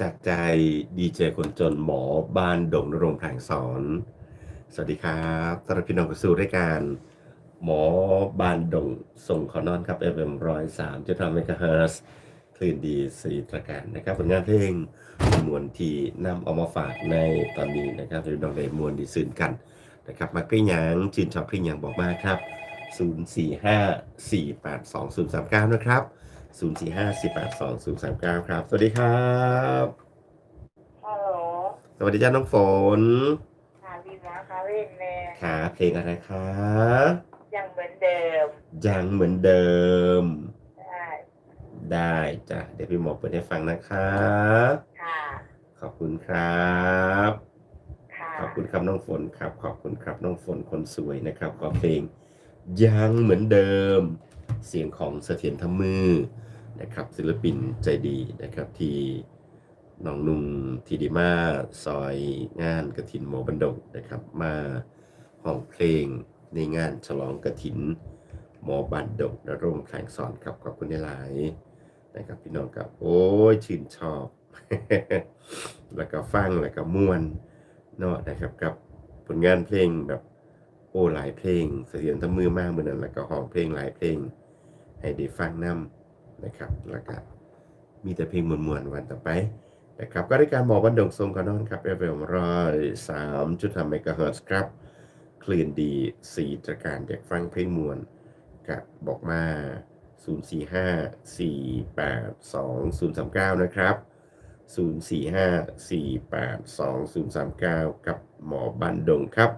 จากใจดีเจคนจนหมอบ้านดงนรงค์แผงสอน สวัสดีครับต้อนรับพี่น้องเข้าสู่รายการ หมอบ้านดงส่งขอนอนครับ FM ร้อยสามจะทำเมกะเฮิร์คลื่นดีสีตระการนะครับผลงานเพลงมวลทีนำเอามาฝากในตอนนี้นะครับพี่น้องได้มวลดีซื่นกันนะครับมาเพลงหยังชื่นชอบเพลงหยังบอกมากครับ 0454820039 นะครับ 0454820039 ครับ สวัสดีครับ ฮัลโหลสวัสดีจ้าน้องฝนหาดีนะคะเล่นแม่ขาเพลงอะไรคะยังเหมือนเดิมยังเหมือนเดิม ได้ได้จ้ะเดี๋ยวพี่หมอเปิดให้ฟังนะคะ ค่ะขอบคุณครับ ค่ะขอบคุณครับน้องฝนครับ ขอบคุณครับน้องฝนคนสวยนะครับขอเพลงยังเหมือนเดิม เสียงของเสถียรธมือนะครับศิลปินใจดีนะครับที่น้องนุ่งทีดีมาซอยงานกระถินหมอบันดงนะครับมาห้องเพลงในงานฉลองกระถินหมอบันดงนรงค์แผลงสอนครับขอบคุณหลายๆนะครับพี่น้องครับโอ้ยชื่นชอบ แล้วก็ฟังแล้วก็ม่วนเนาะนะครับกับผลงานเพลงแบบ โอ้หลายเพลง เสียงทำมือมากเหมือนนั้นแล้วก็ห้องเพลงหลายเพลง ให้ได้ฟังนำนะครับแล้วก็มีแต่เพลงมวนๆวันต่อไปนะครับก็ได้การหมอบันดงทรงกอนอนครับเอฟเอมร้อยสามจุดทำเมกะเฮิร์ตครับ คลื่นดีสี่ตระการอยากฟังเพลงมวนกับบอกมา 0 4 5 4 8 2 0 3 9 นะครับ 045482039 กับหมอบันดงครับ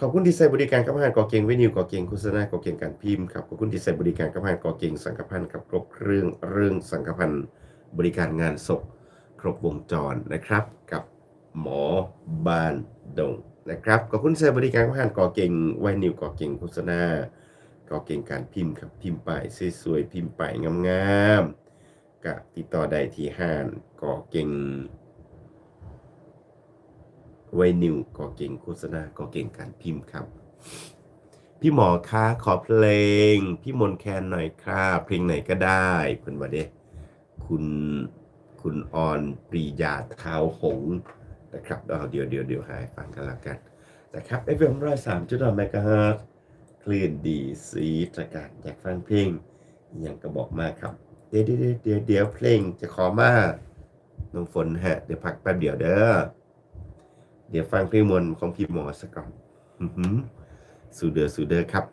ขอบคุณที่ใส่บริการกับอาหารกอเก่งเวนิวกอเก่งโฆษณากอเก่งการพิมพ์ครับขอบคุณที่ใส่บริการกับอาหารกอเก่งสังกพันธ์ครับครบเครื่องเรื่องสังกพันธ์บริการงานศพครบวงจรนะครับ กับหมอบานดงนะครับขอบคุณที่ใส่บริการกับอาหารกอเก่งเวนิวกอเก่งโฆษณากอเก่งการพิมพ์ครับพิมพ์ไปสวยๆพิมพ์ไปงามๆก็ติดต่อได้ที่ห้านก่อเก่ง ไวนิวก่อเก่งโฆษณาก่อเก่งการพิมพ์ครับ พี่หมอคะขอเพลง พี่มนแคนหน่อยครับเพลงไหนก็ได้เพิ่นว่าเด้คุณคุณออนปรียาเท้าหงส์นะครับเดี๋ยวเดี๋ยวเดี๋ยวหาให้ฟังกันแล้วกันนะครับเอฟเอ็มร้อยสามจุดห้าเมกะเฮิรตคลื่นดีสีตระการอยากฟังเพลงอย่างก็บอกมาครับเดี๋ยวเดี๋ยวเดี๋ยวเดี๋ยวเพลงจะขอมาน้องฝนฮะ เดี๋ยวพักแป๊บเดียวเด้อ เดี๋ยวฟังเพลงมวลของพี่หมอสักก่อนสุดเดือสุดเดอครับ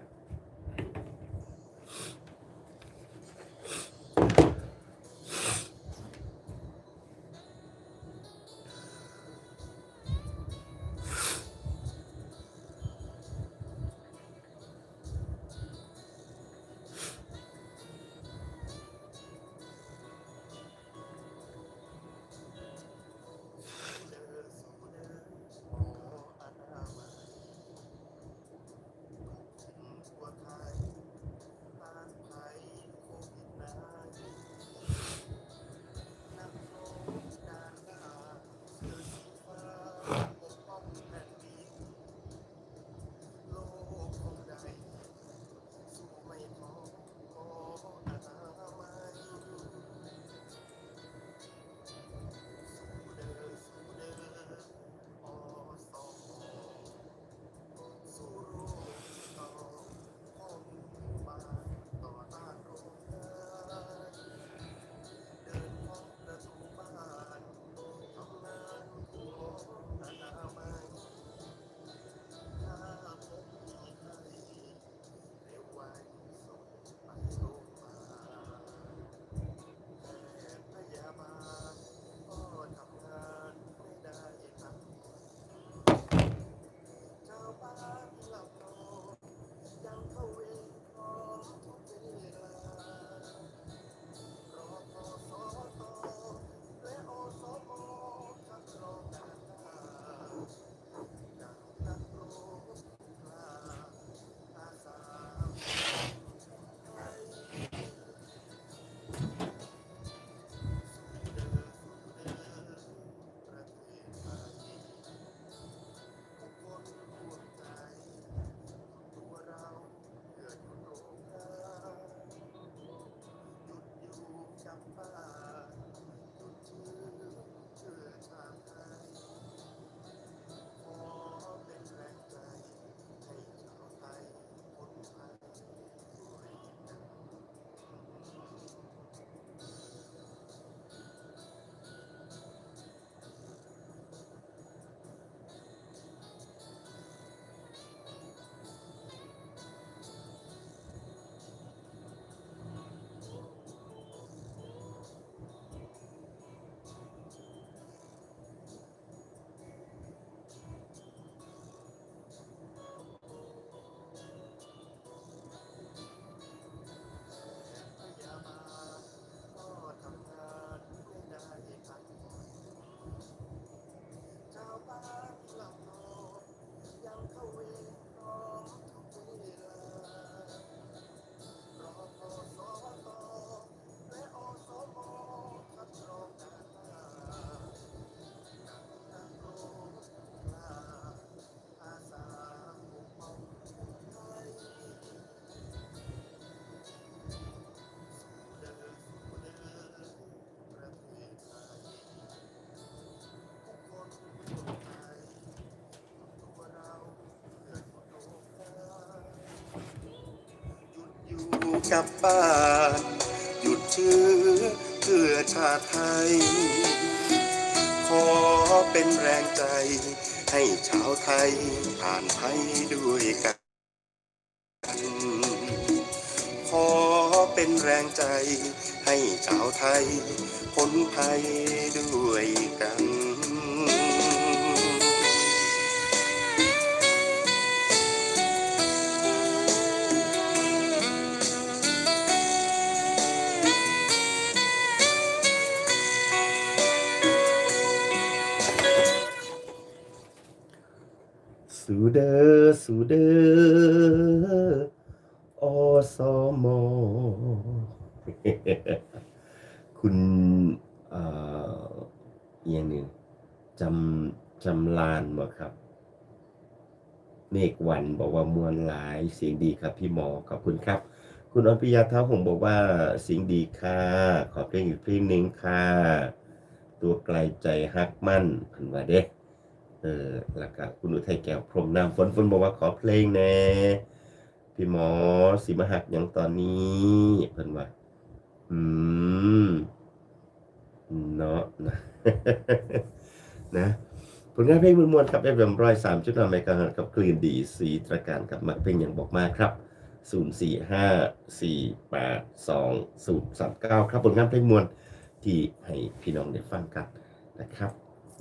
กลับบ้านหยุดเชื้อเพื่อชาติไทย ขอเป็นแรงใจ ให้ชาวไทยผ่านภัยด้วยกัน ขอเป็นแรงใจ ให้ชาวไทยพ้นภัย สู่เดอสู่เดออสมคุณเอ่ออหย่างหนึ่งจำจำลานบ่ครับ เมฆวันบอกว่ามวลหลายเสียงดีครับ พี่หมอขอบคุณครับ คุณอภิยาเท้าผมบอกว่าเสียงดีค่ะ ขอเพลงอีกเพลงหนึ่งค่ะ ตัวไกลใจฮักมั่นเพิ่นว่าเด้ เออแล้วก็คุณอุทัยแก้วพรหมน้ำฝนฝนบอกว่าขอเพลงแน่พี่หมอสิมาหักหยังตอนนี้เพิ่นว่าอืมเนาะนะนะผลงานเพลงมวลๆครับเอฟเอ็มร้อยสามจุดห้าเมกะฮัตกับคลีนดีสีตระการกับมักเพลงอย่างบอกมาครับศูนย์สี่ห้าสี่แปดสองศูนย์สามเก้าครับผลงานเพลงมวลที่ให้พี่น้องได้ฟังกันนะครับ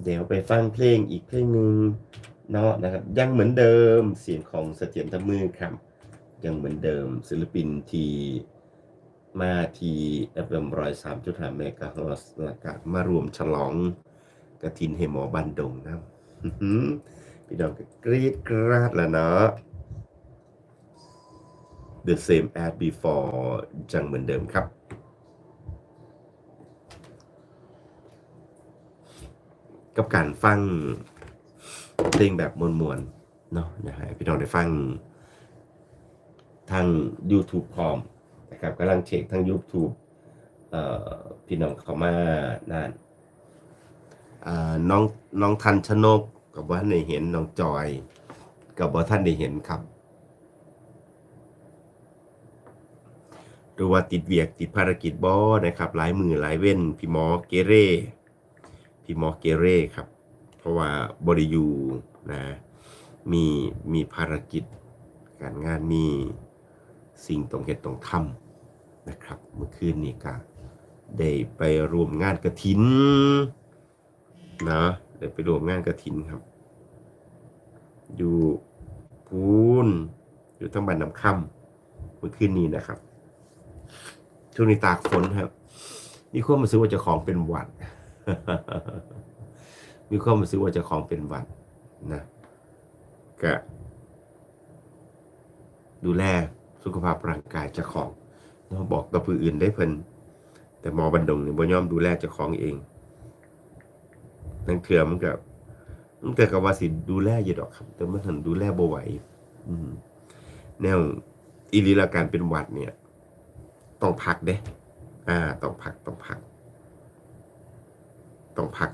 เดี๋ยวไปฟังเพลงอีกเพลงหนึ่งเนาะนะครับ ยังเหมือนเดิมเสียงของเสถียรธรรมมือครับ ยังเหมือนเดิมศิลปินทีมาที่เอฟเอ็มร้อยสามจุดห้าเมกะฮัตและก็มารวมฉลองกระทินเฮมอบันดงนะพี่น้องก็กรีดกราดแล้วเนาะ The same as before จังเหมือนเดิมครับ กับการฟังเพลงแบบมวลๆเนาะอยากให้พี่น้องได้ฟังทาง YouTube พร้อมนะครับกำลังเช็คทาง YouTube เอ่อพี่น้องเขามานั่นอ่าน้องน้องทันชนกกับว่าท่านได้เห็นน้องจอย กับว่าท่านได้เห็นครับหรือว่าติดเวียกติดภารกิจบอนะครับหลายมือหลายเว้นพี่หมอเกเร พี่หมอเกเร่ครับ เพราะว่าบริยูนะมีมีภารกิจ การงานมีสิ่งต้องเหตุต้องทำนะครับ เมื่อคืนนี้ก็ได้ไปรวมงานกระถินนะได้ไปรวมงานกระถินครับ อยู่พูนอยู่ทั้งบ้านน้ำค่ำเมื่อคืนนี้นะครับช่วงนี้ตากฝนครับมีความรู้สึกว่าจะของเป็นหวัด มีความรู้สึกว่าจะของเป็นวัดนะก็ดูแลสุขภาพร่างกายเจ้าของเนาะบอกกับผู้อื่นได้เพิ่นแต่หมอบันดงเนี่ยบ่ยอมดูแลเจ้าของเองนั่นเถื่อมันก็มันก็กับว่าสิดูแลอยู่ดอกครับ แต่มันทันดูแลบ่ไหวอืมแนวอีหลีละการเป็นหวัดเนี่ย ต้องพักเด้อ่า ต้องพักต้องพัก ต้องพัก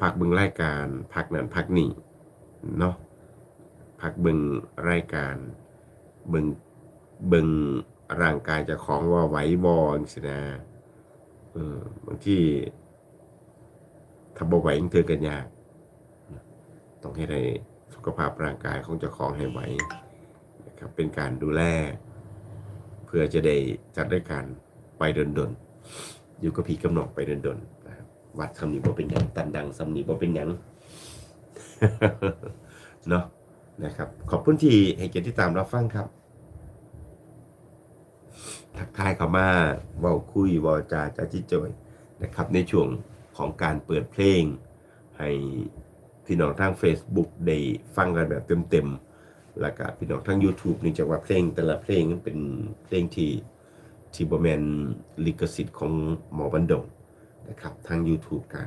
พักบึงรายการ พักนั้นพักนี่เนาะพักบึงรายการบึงบึงร่างกายจะของว่าไหวบอลสินะเออบางที่ถ้าบ่ไหวยังเธอกันยากต้องให้ได้สุขภาพร่างกายของเจ้าของให้ไหวนะครับเป็นการดูแล เพื่อจะได้จัดรายการไปดนๆ อยู่กับพี่กำหนดไปดนๆนะครับวัดคำนี้บ่เป็นหยังตันดังสำนีบ่เป็นหยังเนาะนะครับ ขอบคุณที่ให้เกียรติที่ตามรับฟังครับ ทักทายเข้ามาเว้าคุยเวาจาจาจิจอยนะครับ ในช่วงของการเปิดเพลง ให้พี่น้องทาง Facebook ได้ฟังกันแบบเต็มๆแล้วก็พี่น้องทาง YouTube เนื่องจากว่าเพลงแต่ละเพลงเป็นเพลงที่ ที่บ่แมนลิขสิทธิ์ของหมอบันดงนะครับทาง YouTube ก็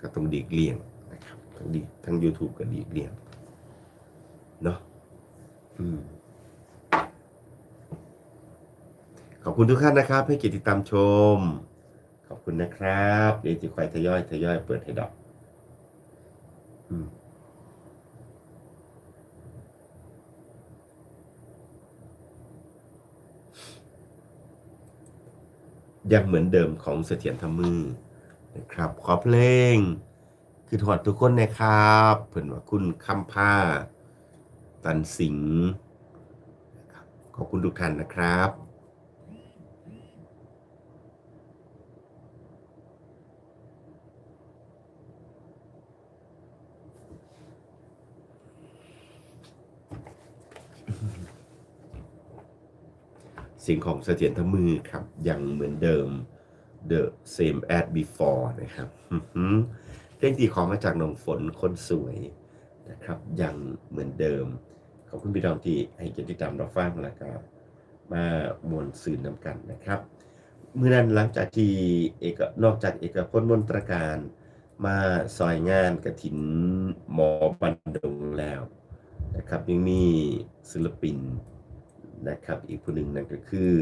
ก็ต้องดีกเลี่ยงนะครับทางดีทาง YouTube ก็ดีกเลี่ยงเนาะอืมขอบคุณทุกท่านนะครับ ให้เกียรติติดตามชม ขอบคุณนะครับเดี๋ยวจะคอยทยอยทยอยเปิดให้ดอก อืม ยังเหมือนเดิมของเสถียรธรรมมือนะครับ ขอเพลง คือถอดทุกคนนะครับเผื่อว่าคุณคำผ้า ตันสิงขอบคุณทุกท่านนะครับ สียงของเสถียรธรรมมือครับ ยังเหมือนเดิม the same as before นะครับอื้อหือเพลงที่ขอมาจากนองฝนคนสวยนะครับ ยังเหมือนเดิม ขอบคุณพี่น้องที่ให้เกียรติติดตามเราฟังแล้วก็มามวลสื่อนำกันนะครับ เมื่อนั้นหลังจากที่เอกนอกจากเอกพลมนตรการมาซอยงานกระถินหมอบันดงแล้วนะครับยังมีศิลปิน นะครับ อีกผู้หนึ่งนั่นก็คือ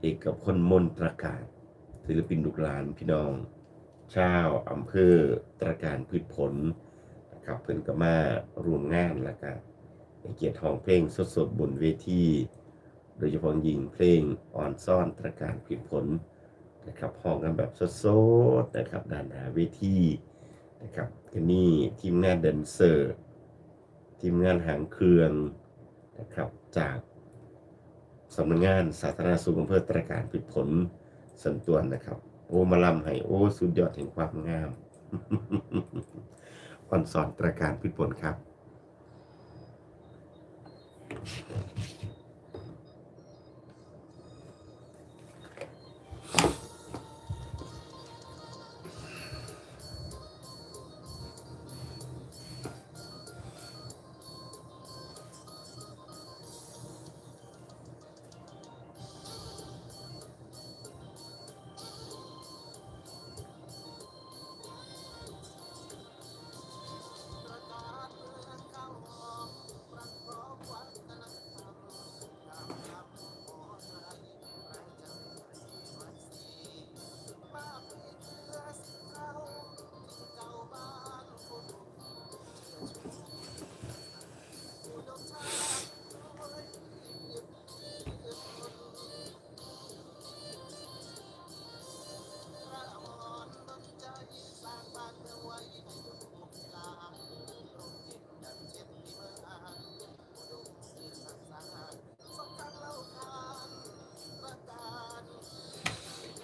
เอกพลมนตรการศิลปินลูกหลานพี่น้องชาวอำเภอตรการพืชผลนะครับเพิ่นก็มารวมงานแล้วก็ให้เกียรติห้องเพลงสดๆบนเวทีโดยเฉพาะยิงเพลงอ่อนซ่อนตรการพืชผลนะครับห้องกันแบบสดๆนะครับด้านหน้าเวทีนะครับก็มีทีมงานแดนเซอร์ ทีมงานหางเครื่องนะครับจาก สำนักงานสาธารณสุขอำเภอตรการผิดผลสันตวนนะครับ โอ้มาลำไห้โอ้สุดยอดแห่งความงามอ่อนสอนตราการพิผลครับ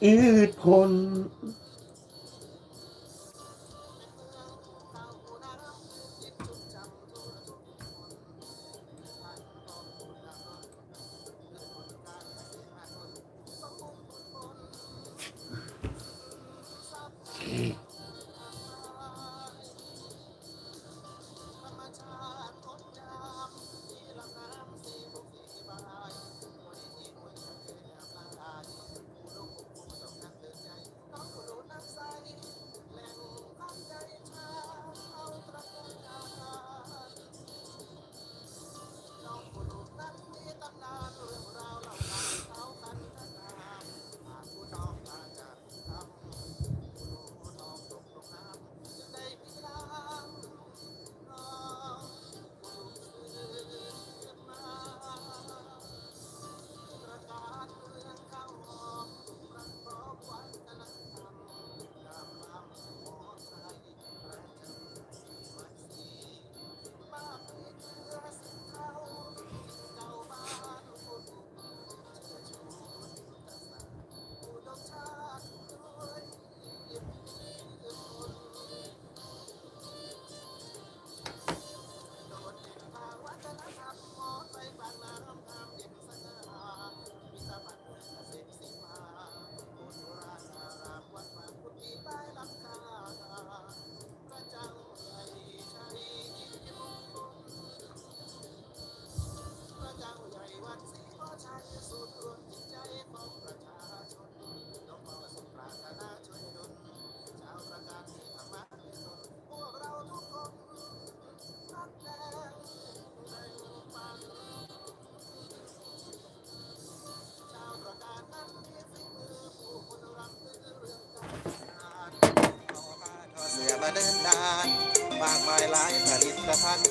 อืดคน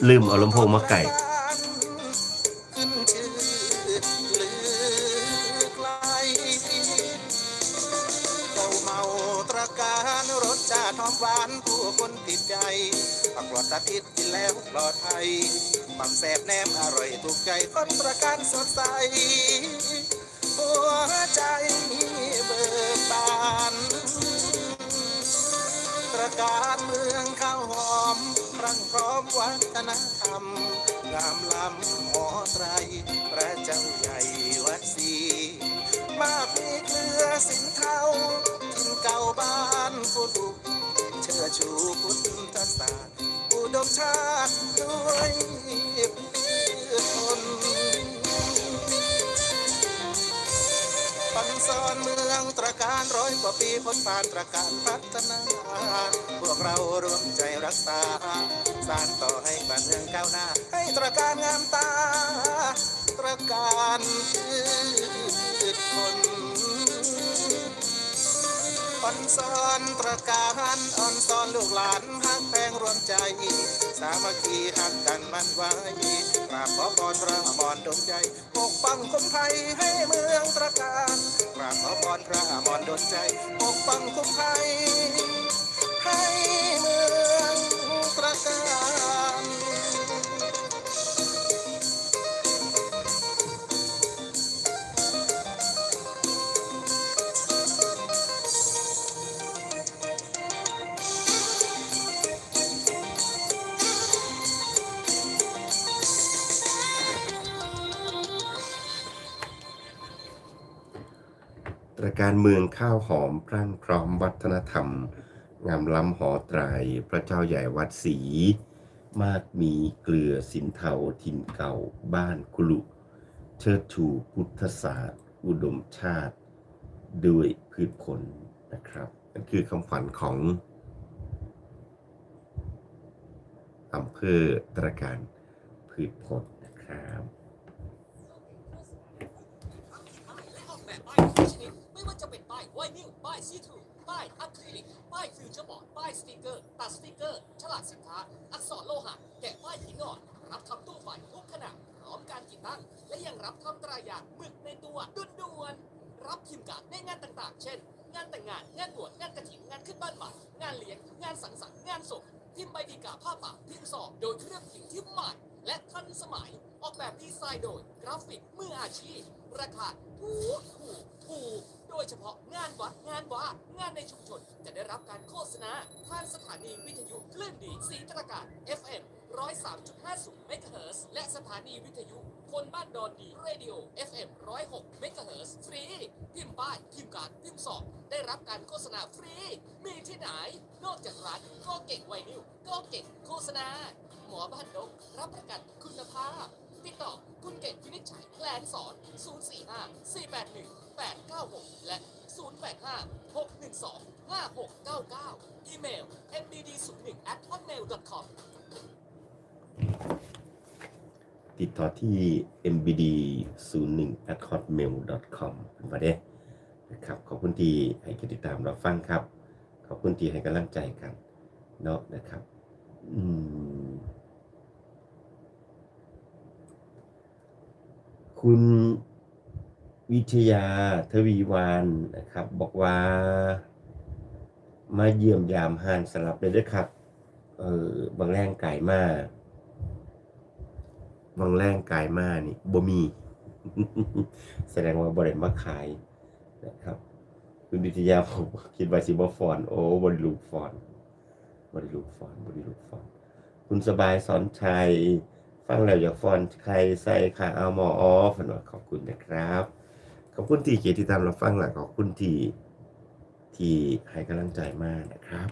ลืมเอาลำโพงมาไก่ ชูพุทธศาสตร์อุดมชาติด้วยพืชทนปันซอนเมืองตระการร้อยกว่าปีพ้นผ่านตระการพัฒนา พวกเรารวมใจรักษา สานต่อให้บ้านเมืองก้าวหน้า ให้ตระการงามตา ตระการพืชคน อ่อนสอนประการอ่อนสอนลูกหลานหักแพงรวมใจ สามัคคีหักกันมันไว้กราบขอพรพระมรดลใจปกป้องคุ้มภัยให้เมืองตระการกราบขอพรพระมรดลใจปกป้องคุ้มภัยให้เมือง การเมืองข้าวหอมพรั่งพร้อมวัฒนธรรม งามล้ำหอไตรพระเจ้าใหญ่วัดศรีมากมีเกลือสินเทาถิ่นเก่าบ้านกุลุ เชิดชูพุทธศาสตร์ อุดมชาติ ด้วยพืชผลนะครับนั่นคือคำฝันของอำเภอตรการพืชผลนะครับ ไม่ว่าจะเป็นป้ายไวนิลป้ายซีทรูป้ายอะคริลิกป้ายฟิวเจอร์บอร์ดป้ายสติกเกอร์ ตัดสติกเกอร์ฉลากสินค้า อักษรโลหะ แกะป้ายหินอ่อน รับทำตู้ไฟทุกขนาดพร้อมการติดตั้ง และยังรับทำตรายางหมึกในตัวด่วนๆรับพิมพ์การดในงานต่างๆ เช่น งานแต่งงานงานบวชงานกระถิ่นงานขึ้นบ้านใหม่งานเลี้ยงงานสังสรรค์งานศพพิมพ์ใบดีกาผ้าป่าพิมพ์สอบโดยเครื่องพิมพ์ที่ใหม่และทันสมัยออกแบบดีไซน์โดย กราฟิกมืออาชีพ ราคาถูกถูกถูก โดยเฉพาะงานวัดงานวางานในชุมชนจะได้รับการโฆษณาทางสถานีวิทยุคลื่นดีสีตระการ FM 103.50เมกะเฮิร์และสถานีวิทยุ คนบ้านดอนดีเรดิโอ FM 106เมกะเฮิร์ฟรี พิมพ์ป้ายพิมพ์การพิมพ์สอบ ได้รับการโฆษณาฟรี มีที่ไหน นอกจากร้านก็เก่งไวนิวก็เก่งโฆษณา หมอบ้านนกรับประกันคุณภาพ ติดต่อคุณเก่งวินิจฉัยแพลนสอน 045 481 896 และ 085 612 5699 อีเมล mdd01 at hotmail.com ติดต่อที่ mbd 0 1 at hotmail com เป็นประเด็นนะครับ ขอบคุณที่ให้การติดตามเราฟังครับ ขอบคุณที่ให้กำลังใจกัน เนาะนะครับ อืม คุณ วิทยาทวีวานนะครับ บอกว่า มาเยี่ยมยามหานสลับเลยด้วยครับ เออบางแรงไก่มากบางแรงไกายมานี่บ่มี แสดงว่าบริเวมาขายนะครับ คุณวิทยาผมคิดว่าสิบฟอน โอ้บริลูกฟอนบริลูกฟอนบริลูกฟอน คุณสบายสอนชัยฟังแล้วอยากฟอนใครใส่ค่ะเอาหมอออฟนว่าขอบคุณนะครับ ขอบคุณที่เกียรติตามเราฟังหลักขอบคุณที่ที่ให้กำลังใจมากนะครับ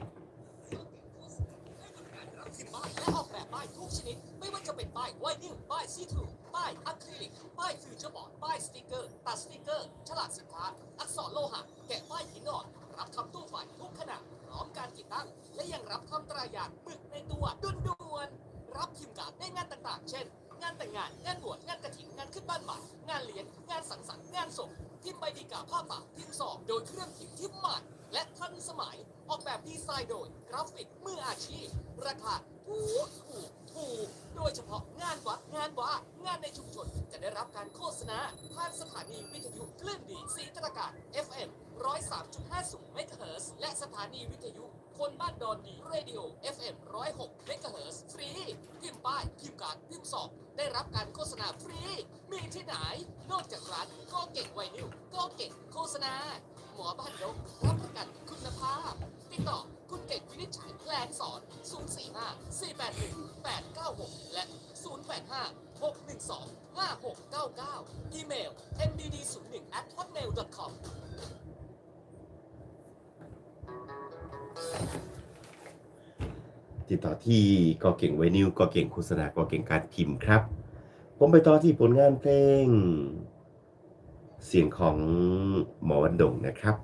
รับพิมพ์ป้ายและออกแบบป้ายทุกชนิดไม่ว่าจะเป็นป้ายไวนิลป้ายซีทรูป้ายอะคริลิกป้ายฟิวเจอร์บอร์ดป้ายสติกเกอร์ตัดสติกเกอร์ฉลากสินค้าอักษรโลหะแกะป้ายหินอ่อนรับทำตู้ไฟทุกขนาดพร้อมการติดตั้งและยังรับทำตรายางมึกในตัวด่วนรับพิมพ์การดในงานต่างๆ เช่น งานแต่งงาน งานบวช งานกระถิ่น งานขึ้นบ้านใหม่ งานเลี้ยง งานสังสรรค์ งานศพพิมพ์ใบดีกาผ้าป่าพิมพ์สอบโดยเครื่องพิมพ์ที่ใหม่ และทันสมัย ออกแบบดีไซน์โดย กราฟิกมืออาชีพ ราคาถูกถูกถูก โดยเฉพาะงานวัด งานวางานในชุมชน จะได้รับการโฆษณาทางสถานีวิทยุคลื่นดีสีตระการ FM 103.50เมกะเฮิร์และสถานีวิทยุ คนบ้านดอนดี Radio FM 106เมกะเฮิรตซ์ฟรีพิมพ์ป้ายพิมพ์การดพิมพ์สอบได้รับการโฆษณาฟรี มีที่ไหน นอกจากร้านก็เก่งไวนิวก็เก่งโฆษณา หมอบ้านยกรับประกันคุณภาพ ติดต่อคุณเก่งวินิจฉัยแพลงสอน 045 481 896 และ 085 612 5699 อีเมล mdd01 at hotmail.com ติดต่อที่กอเก่งไวนิวกอเก่งโฆษณากอเก่งการพิมพ์ครับ ผมไปต่อที่ผลงานเพลง เสียงของหมอวันดงนะครับ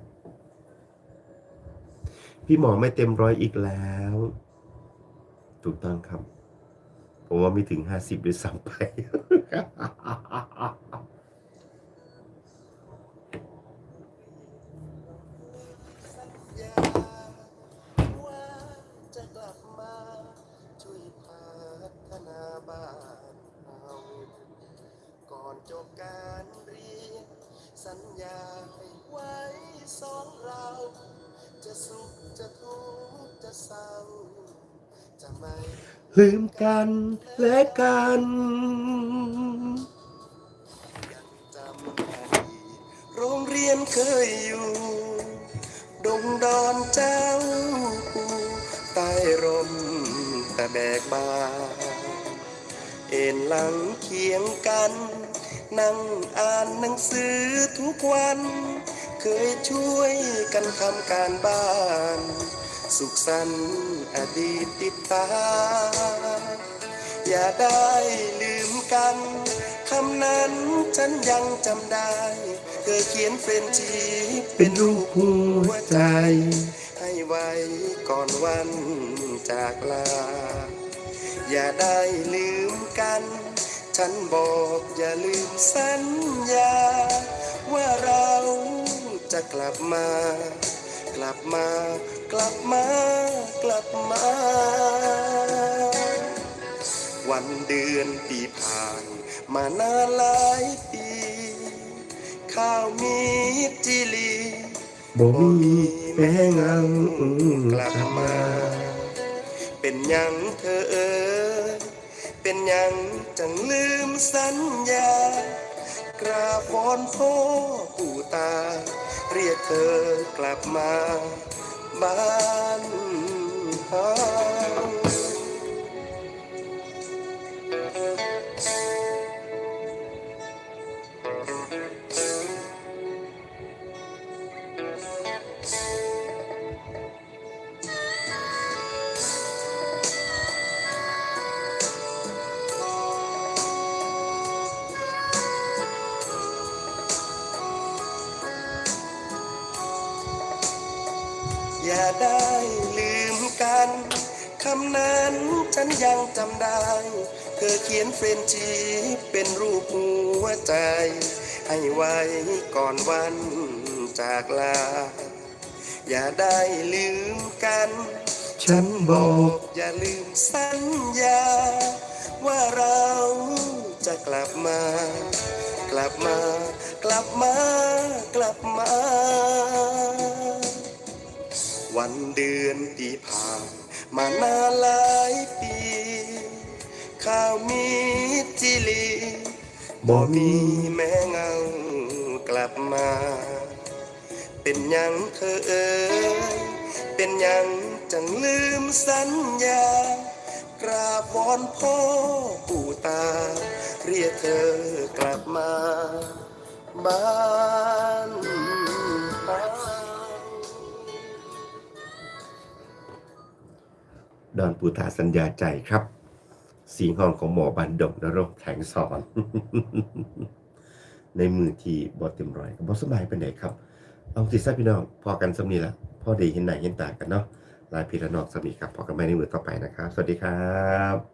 พี่หมอไม่เต็มร้อยอีกแล้ว ถูกต้องครับ ผมว่าไม่ถึงห้าสิบด้วยซ้ำไป ลืมกันและกัน โรงเรียนเคยอยู่ ดงดอนเจ้าใต้ร่มแต่แบกบา เอ็นหลังเคียงกัน นั่งอ่านหนังสือทุกวัน เคยช่วยกันทำการบ้าน สุขสันต์อดีตติดตา อย่าได้ลืมกันคำนั้นฉันยังจำได้เคยเขียนเฟรนชีเป็นรูปหัวใจ ให้ไว้ก่อนวันจากลา อย่าได้ลืมกัน ฉันบอกอย่าลืมสัญญา ว่าเราจะกลับมา กลับมา กลับมา กลับมา วันเดือนปีผ่าน มานานหลายปี ข้าวมีจิลีบ่มีแม้เงกลับมา เป็นยังเธอเอ่ยเป็นยังจังลืมสัญญากราบวอนพ่อปู่ตา เรียกเธอกลับมาบ้านเฮา ยังจำได้ เธอเขียนเฟรนชีเป็นรูปหัวใจ ให้ไว้ก่อนวันจากลา อย่าได้ลืมกัน ฉันบอกอย่าลืมสัญญา ว่าเราจะกลับมา กลับมา กลับมา กลับมา วันเดือนปีผ่านมานานหลายปี ข้าวมีจิลีบ่มีแม้เงากลับมา เป็นยังเธอเอ่ยเป็นยังจังลืมสัญญากราบวอนพ่อปู่ตา เรียกเธอกลับมาบ้านดอนปูตาสัญญาใจครับ สีห้องของหมอบันดงนรกแถงสอน ในมือที่บอเต็มร้อยบอสบายเป็นไหนครับเอาสิซะพี่น้องพอกันสำนีละพ่อดีเห็นหน้าเห็นตากันเนาะลายพี่ละนอกสมีครับพอกันไม่ในมือต่อไปนะครับ สวัสดีครับ